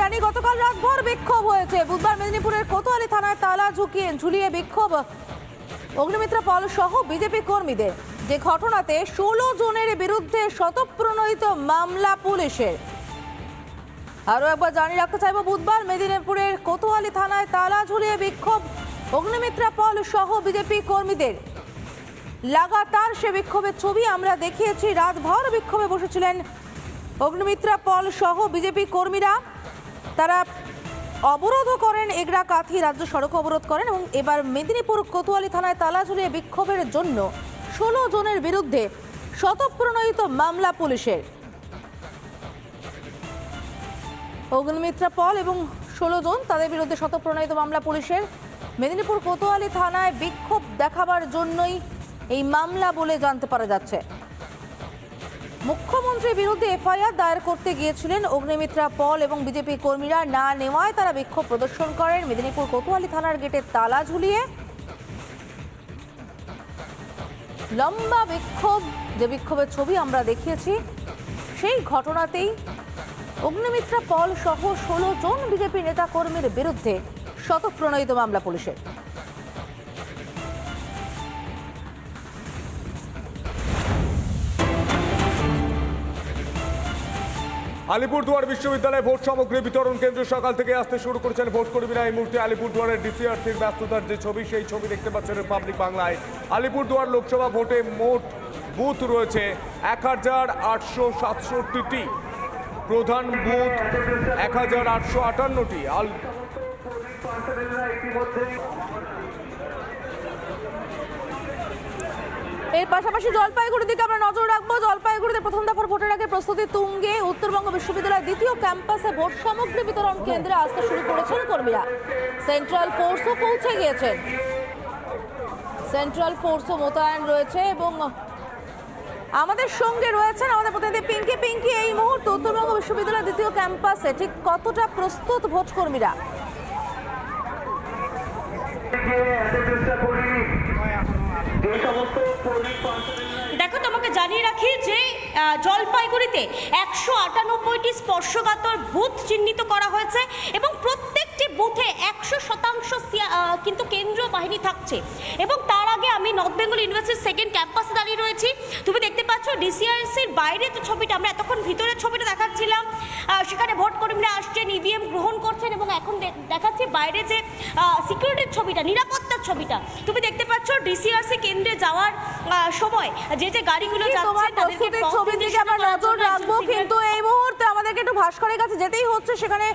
জানি গতকাল রাতভর বিক্ষোভ হয়েছে। বুধবার মেদিনীপুরের কোতোয়ালি থানায় তালা ঝুঁকিয়ে ঝুলিয়ে বিক্ষোভ। অগ্নিমিত্রা পল সহ বিজেপি কর্মীদের। যে ঘটনাতে ষোলো জনের বিরুদ্ধে শতপ্রণোদিত মামলা পুলিশের। আরও একবার জানিয়ে রাখতে চাইব, বুধবার মেদিনীপুরের কোতোয়ালি থানায় তালা ঝুলিয়ে বিক্ষোভ অগ্নিমিত্রা পল সহ বিজেপি কর্মীদের। লাগাতার সে বিক্ষোভের ছবি আমরা দেখিয়েছি। রাতভর বিক্ষোভে বসেছিলেন অগ্নিমিত্রা পল সহ বিজেপি কর্মীরা। তারা অবরোধও করেন এগরা কাথি রাজ্য সড়ক অবরোধ করেন এবং এবার মেদিনীপুর কোতোয়ালি থানায় তালা ঝুলিয়ে বিক্ষোভের জন্য ষোলো জনের বিরুদ্ধে শতপ্রণোদিত মামলা পুলিশের। অগ্নিমিত্রা পল এবং ষোলো জন তাদের বিরুদ্ধে শতপ্রণোদিত মামলা পুলিশের। মেদিনীপুর কোতোয়ালি থানায় বিক্ষোভ দেখাবার জন্যই এই মামলা বলে জানতে পারা যাচ্ছে। মুখ্যমন্ত্রীর বিরুদ্ধে এফআইআর দায়ের করতে গিয়েছিলেন অগ্নিমিত্রা পল এবং বিজেপি কর্মীরা। না নেওয়ায় তারা বিক্ষোভ প্রদর্শন করেন। মেদিনীপুর কোতোয়ালি থানার গেটে তালা ঝুলিয়ে লম্বা বিক্ষোভ। যে বিক্ষোভের ছবি আমরা দেখিয়েছি, সেই ঘটনাতেই অগ্নিমিত্রা পল সহ ষোলো জন বিজেপি নেতা কর্মীর বিরুদ্ধে শতপ্রণোদিত মামলা পুলিশের। আলিপুরদুয়ার বিশ্ববিদ্যালয়ে ভোট সামগ্রী বিতরণ কেন্দ্র সকাল থেকে আসতে শুরু করেছেন ভোট কর্মীরা। এই মুহূর্তে আলিপুরদুয়ারের ডিসিআরসির ব্যস্ততার যে ছবি, সেই ছবি দেখতে পাচ্ছেন রিপাবলিক বাংলায়। আলিপুরদুয়ার লোকসভা ভোটে মোট বুথ রয়েছে এক হাজার আটশো সাতষট্টিটি। প্রধান বুথ এক হাজার আটশো আটান্নটি। এর পাশাপাশি জলপাইগুড়ির দিকে আমরা নজর রাখব। জলপাইগুড়িতে প্রথম দফার ভোটের আগে প্রস্তুতি তুঙ্গে উত্তরবঙ্গ বিশ্ববিদ্যালয়ের দ্বিতীয় ক্যাম্পাসে ভোট সামগ্রী বিতরণ কেন্দ্রে আসতে শুরু করেছেন কর্মীরা। সেন্ট্রাল ফোর্সও পৌঁছে গিয়েছেন। সেন্ট্রাল ফোর্সও মোতায়েন রয়েছে এবং আমাদের সঙ্গে রয়েছেন আমাদের প্রতিনিধি পিঙ্কি। পিঙ্কি, এই মুহূর্তে উত্তরবঙ্গ বিশ্ববিদ্যালয়ের দ্বিতীয় ক্যাম্পাসে ঠিক কতটা প্রস্তুত ভোট কর্মীরা দেখো, তোমাকে জানিয়ে রাখি যে জলপাইগুড়িতে একশো আটানব্বইটি স্পর্শকাতর বুথ চিহ্নিত করা হয়েছে এবং প্রত্যেকটি বুথে একশো শতাংশ কিন্তু কেন্দ্রীয় বাহিনী থাকছে। এবং তার আগে আমি নর্থ বেঙ্গল ইউনিভার্সিটির সেকেন্ড ক্যাম্পাসে দাঁড়িয়ে রয়েছি। তুমি পাচ্ছ ডিসিআরসির বাইরে তো ছবিটা আমরা এতক্ষণ ভিতরের ছবিটা দেখাচ্ছিলাম। সেখানে ভোট কর্মীরা আসছেন ইভিএম গ্রহণ করছেন এবং এখন দেখাচ্ছি বাইরে যে সিকিউরিটির ছবিটা নিরাপত্তার ছবিটা। তুমি দেখতে পাচ্ছ ডিসিআরসি কেন্দ্রে যাওয়ার সময়। যে যে গাড়িগুলো যাচ্ছে দিকে আমরা নজর রাখব কিন্তু এই মুহূর্তে আমাদেরকে একটু ভাস্করের কাছে যেতেই হচ্ছে। সেখানে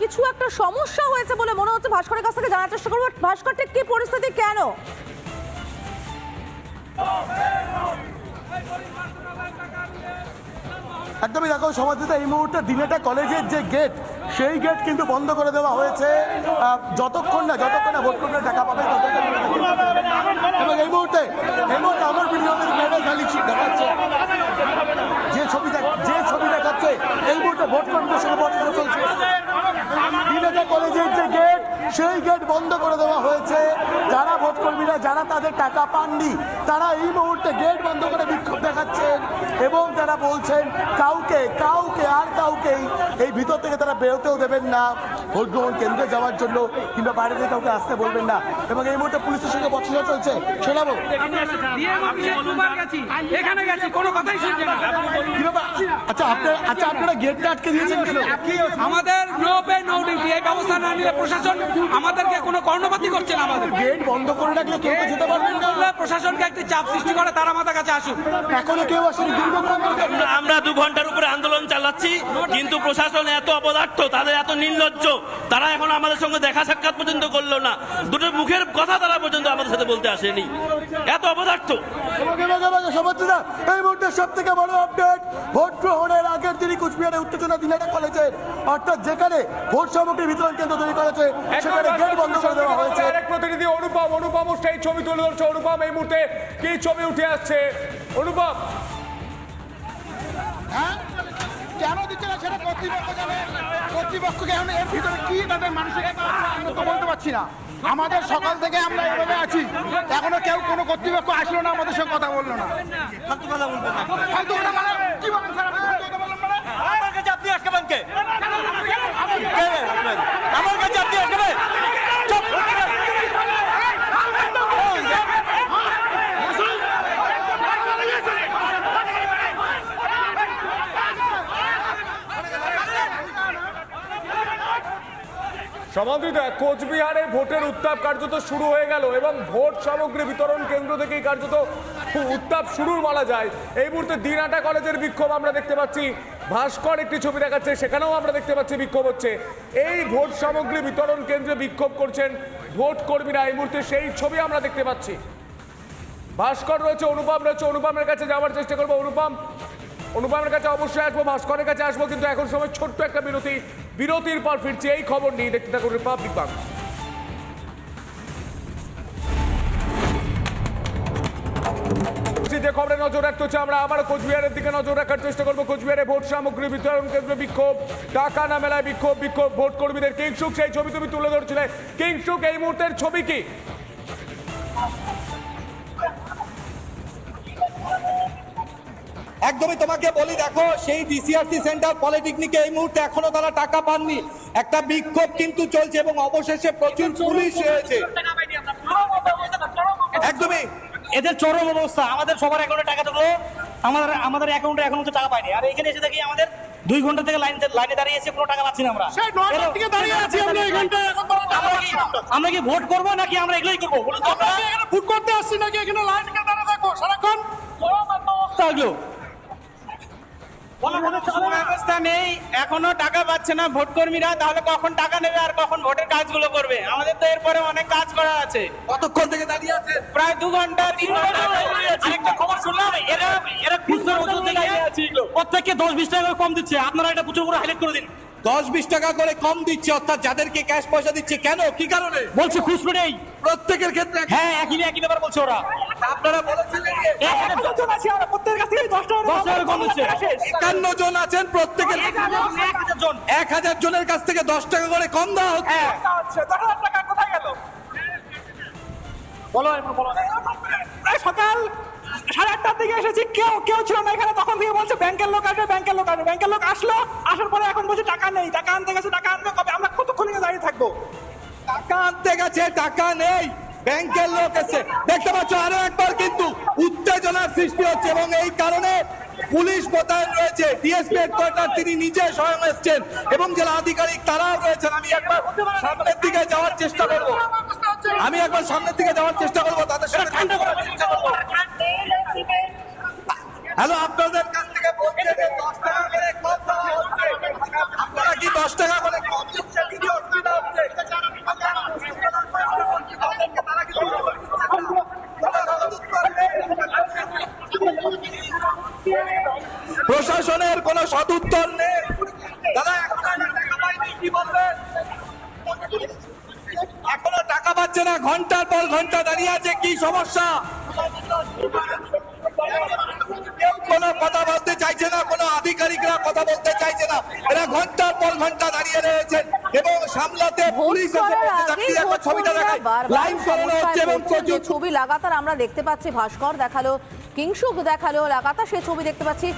কিছু একটা সমস্যা হয়েছে বলে মনে হচ্ছে ভাস্করের কাছ থেকে জানার চেষ্টা করব। ভাস্কর ঠিক কি পরিস্থিতি কেন? একদমই দেখো সমাজে এই মুহূর্তে দিনেটা কলেজের যে গেট সেই গেট কিন্তু বন্ধ করে দেওয়া হয়েছে। যতক্ষণ না যতক্ষণ না ভোট করলে টাকা পাবে। করতে। এবং এই মুহূর্তে এই মুহূর্তে আমার বিনিয়োগের মেডেল দেখাচ্ছে। যে ছবি যে ছবি দেখাচ্ছে, এই মুহূর্তে ভোট কর্মীদের সঙ্গে চলছে। দিনেটা কলেজের যে গেট সেই গেট বন্ধ করে দেওয়া হয়েছে। যারা ভোট কর্মীরা যারা তাদের টাকা পাননি তারা এই মুহূর্তে গেট বন্ধ করে বিক্ষোভ দেখাচ্ছেন এবং তারা বলছেন কাউকে কাউকে আর কাউকেই এই ভিতর থেকে তারা বেরোতেও দেবেন না। ভোট গ্রহণ কেন্দ্রে যাওয়ার জন্য কিংবা বাইরে থেকে কাউকে আসতে বলবেন না। এবং এই মুহূর্তে পুলিশের সঙ্গে বচসা চলছে। শোনাবো? আচ্ছা আপনারা আচ্ছা আপনারা গেটটা আটকে দিয়েছেন কেন? আমাদের নো পে নো ডিউটি এই ব্যবস্থা না নিলে প্রশাসন আমাদেরকে কোনো কর্ণপাতি করছে না আমাদের। গেট বন্ধ করে রাখলে কেউ তো যেতে পারবেন না। প্রশাসনকে একটি চাপ সৃষ্টি করে তারা আমাদের কাছে আসুক। এখনও কেউ আসেন আমরা দু ঘণ্টার উপরে আন্দোলন চালাচ্ছি কিন্তু প্রশাসন এত অপদার্থ তাদের এত নির্লজ্জ তারা এখন আমাদের সঙ্গে দেখা সাক্ষাৎ পর্যন্ত করল না। দুটো মুখের কথা তারা পর্যন্ত আমাদের সাথে বলতে আসেনি। এত অপদার্থ। সমাজরা এই মুহূর্তে সব থেকে বড় আপডেট ভোট গ্রহণের আগের দিনই কুচবিহারে উত্তেজনা দিনাটা কলেজে অর্থাৎ যেখানে ভোট সামগ্রী বিতরণ কেন্দ্র তৈরি করেছে সেখানে গেট বন্ধ করে দেওয়া হয়েছে। আরেক প্রতিনিধি অনুপম অনুপম সেই ছবি তুলে ধরছে। অনুপম এই মুহূর্তে কি ছবি উঠে আসছে? অনুপম। হ্যাঁ? কেন দিচ্ছে না সেটা কর্তৃপক্ষ জানে। কর্তৃপক্ষকে এখন এর ভিতরে কি তাদের মানসিকতা আমরা তো বলতে পারছি না। আমাদের সকাল থেকে আমরা এভাবে আছি। এখনও কেউ কোনো কর্তৃপক্ষ আসলো না, আমাদের সঙ্গে কথা বলল না। কথা সমাদৃতা কোচবিহারে ভোটের উত্তাপ কার্যত শুরু হয়ে গেল এবং ভোট সামগ্রী বিতরণ কেন্দ্র থেকেই কার্যত উত্তাপ শুরুর বলা যায়। এই মুহূর্তে দিনাটা কলেজের বিক্ষোভ আমরা দেখতে পাচ্ছি। ভাস্কর একটি ছবি দেখাচ্ছে, সেখানেও আমরা দেখতে পাচ্ছি বিক্ষোভ হচ্ছে। এই ভোট সামগ্রী বিতরণ কেন্দ্রে বিক্ষোভ করছেন ভোট কর্মীরা। এই মুহূর্তে সেই ছবি আমরা দেখতে পাচ্ছি। ভাস্কর রয়েছে, অনুপম রয়েছে, অনুপমের কাছে যাওয়ার চেষ্টা করব। অনুপম, অনুপমের কাছে অবশ্যই আসব, ভাস্করের কাছে আসব, কিন্তু এখন সময় ছোট্ট একটা বিরতি। বিরতির পর ফিরছি এই খবর নিয়ে দেখতে থাকুন রিপাবলিক বাংলা যে খবরে নজর রাখতে হচ্ছে, আমরা আবার কোচবিহারের দিকে নজর রাখার চেষ্টা করব। কোচবিহারে ভোট সামগ্রী বিতরণ কেন্দ্রে বিক্ষোভ টাকা না মেলায় বিক্ষোভ বিক্ষোভ, ভোট কর্মীদের কিংসুক সেই ছবি তুমি তুলে ধরছিলে। কিংসুক এই মুহূর্তের ছবি কি? একদমই তোমাকে বলি দেখো সেই ডিসিআরসি সেন্টার পলিটেকনিকে এই মুহূর্তে এখনও তারা টাকা পাননি। একটা বিক্ষোভ কিন্তু চলছে এবং অবশেষে প্রচুর পুলিশ রয়েছে। একদমই। এদের চরম অবস্থা। আমাদের সবার অ্যাকাউন্টে টাকা থাকল আমাদের আমাদের অ্যাকাউন্টে এখন তো টাকা পাইনি আর এখানে এসে দেখি আমাদের দুই ঘণ্টা থেকে লাইন লাইনে দাঁড়িয়ে এসে কোনো টাকা পাচ্ছি না আমরা। দাঁড়িয়ে আছি আমরা কি ভোট করব নাকি আমরা এগুলোই করব? বলুন তো আমরা এখানে ফুট করতে আসছি নাকি এখানে লাইন থেকে দাঁড়িয়ে থাকব? সারাক্ষণ অবস্থা। ব্যবস্থা নেই এখনও টাকা পাচ্ছে না ভোট কর্মীরা তাহলে কখন টাকা নেবে আর কখন ভোটের কাজগুলো করবে? আমাদের তো এরপরে অনেক কাজ করা আছে। কতক্ষণ থেকে দাঁড়িয়ে আছে? প্রায় দু ঘণ্টা তিন ঘণ্টা আরেকটা খবর শুনলাম এরা এরা খুচরো ওষুধ প্রত্যেককে দশ বিশ টাকা কম দিচ্ছে। আপনারা এটা প্রচুর করে হাইলাইট করে দিন। দশ বিশ টাকা করে কম দিচ্ছে অর্থাৎ যাদেরকে ক্যাশ পয়সা দিচ্ছে কেন? কি কারণে? বলছে খুচরো নেই। প্রত্যেকের ক্ষেত্রে হ্যাঁ একই একই ব্যাপার বলছে ওরা। আপনারা বলেছিলেন একান্ন জন আছেন প্রত্যেকের এক হাজার জন। এক হাজার জনের কাছ থেকে দশ টাকা করে কম দেওয়া হচ্ছে। বলো এরপর বলো। প্রায় সকাল সাড়ে আটটার দিকে এসেছি। কেউ কেউ ছিল না এখানে। তখন থেকে বলছে ব্যাংকের লোক আসবে ব্যাংকের লোক আসবে। ব্যাংকের লোক আসলো আসার পরে এখন বলছে টাকা নেই টাকা আনতে গেছে টাকা আনবে কবে? আমরা কতক্ষণ দাঁড়িয়ে থাকব? টাকা আনতে গেছে টাকা নেই। ব্যাংকের লোক এসে, দেখতে পাচ্ছ আরও একবার কিন্তু উত্তেজনার সৃষ্টি হচ্ছে এবং এই কারণে পুলিশ মোতায়েন রয়েছে, ডিএসপি হেডকোয়ার্টার তিনি নিজে স্বয়ং এসছেন এবং জেলা আধিকারিক তারাও রয়েছেন। আমি একবার সামনের দিকে যাওয়ার চেষ্টা করব। আমি একবার সামনের দিকে যাওয়ার চেষ্টা করব, তাদের সাথে হ্যালো, আপনাদের কাছ থেকে বলছে যে দশ টাকা করে কম দেওয়া হচ্ছে। আপনারা কি দশ টাকা করে কম দিচ্ছেন? প্রশাসনের কোনো সদুত্তর নেই। দাদা এখনও টাকা পাইনি কি বলবেন? এখনও টাকা পাচ্ছে না ঘণ্টার পর ঘণ্টা দাঁড়িয়ে আছে কি সমস্যা? কেউ কোনো কথা বলতে চাইছে না কোনো আধিকারিকরা কথা বলতে চাইছে না। এরা ঘণ্টার পর ঘণ্টা দাঁড়িয়ে রয়েছেন এবং সামলাতে পুলিশ ছবিটা বারবার লাইন করানো হচ্ছে এবং ছবি লাগাতার আমরা দেখতে পাচ্ছি ভাস্কর দেখাল কিংসুক দেখাল লাগাতার সেই ছবি দেখতে পাচ্ছি।